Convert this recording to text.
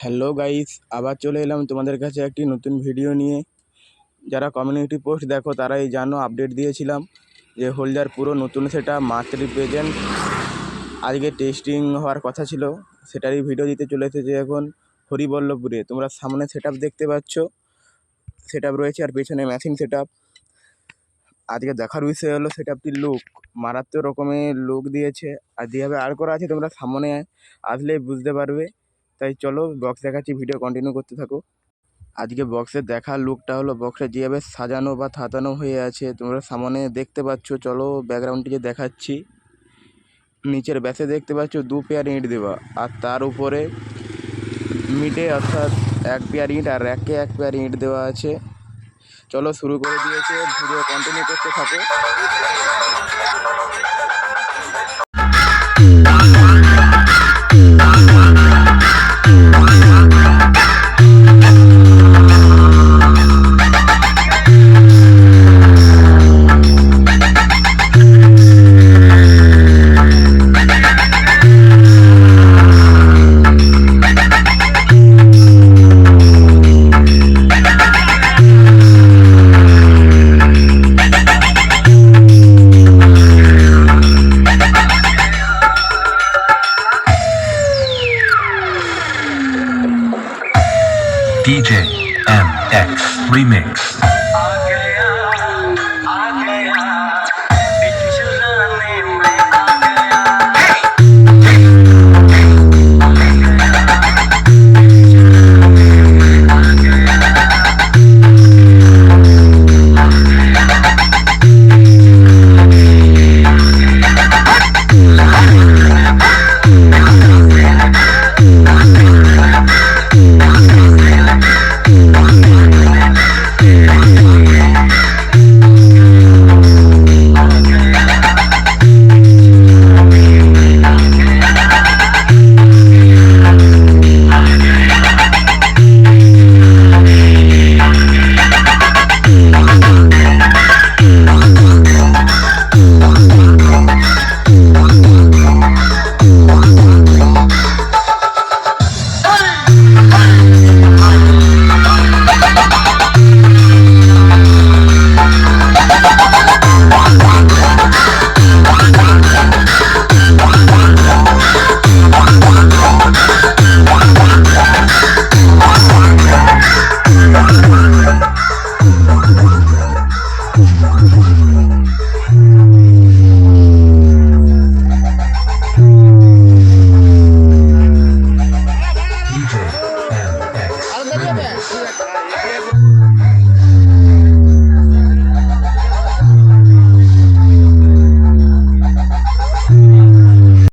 Hello guys আবার চলে এলাম তোমাদের কাছে একটি নতুন ভিডিও নিয়ে। যারা কমিউনিটি পোস্ট দেখো, তারাই জানো আপডেট দিয়েছিলাম যে হোল্ডার পুরো নতুন সেটা মাত্র প্রেজেন্ট আজকে টেস্টিং হওয়ার কথা ছিল, সেটারই ভিডিও দিতে চলে এসেছে এখন হরিবল্লভপুরে। তোমরা সামনে সেট দেখতে পাচ্ছ। সেট রয়েছে আর পেছনে মেশিন সেট আজকে দেখার বিষয় হলো সেট আপটির লুক মারাত্মক রকমের লুক দিয়েছে। আর যেভাবে আর করা আছে তোমরা সামনে আসলেই বুঝতে পারবে। তাই চলো বক্স দেখাচ্ছি ভিডিও কন্টিনিউ করতে থাকো। আজকে বক্সের দেখার লুকটা হলো বক্সে যেভাবে সাজানো বা থাতানো হয়ে আছে, তোমরা সামনে দেখতে পাচ্ছ, চলো ব্যাকগ্রাউন্ডটি যে দেখাচ্ছি। নিচের ব্যাসে দেখতে পাচ্ছ, দু পেয়ার ইঁট দেওয়া, আর তার উপরে মিটে অর্থাৎ এক পেয়ার ইঁট আর র্যাকে এক পেয়ার ইঁট দেওয়া আছে। চলো শুরু করে দিয়েছে ভিডিও কন্টিনিউ করতে থাকো। DJ MX Remix.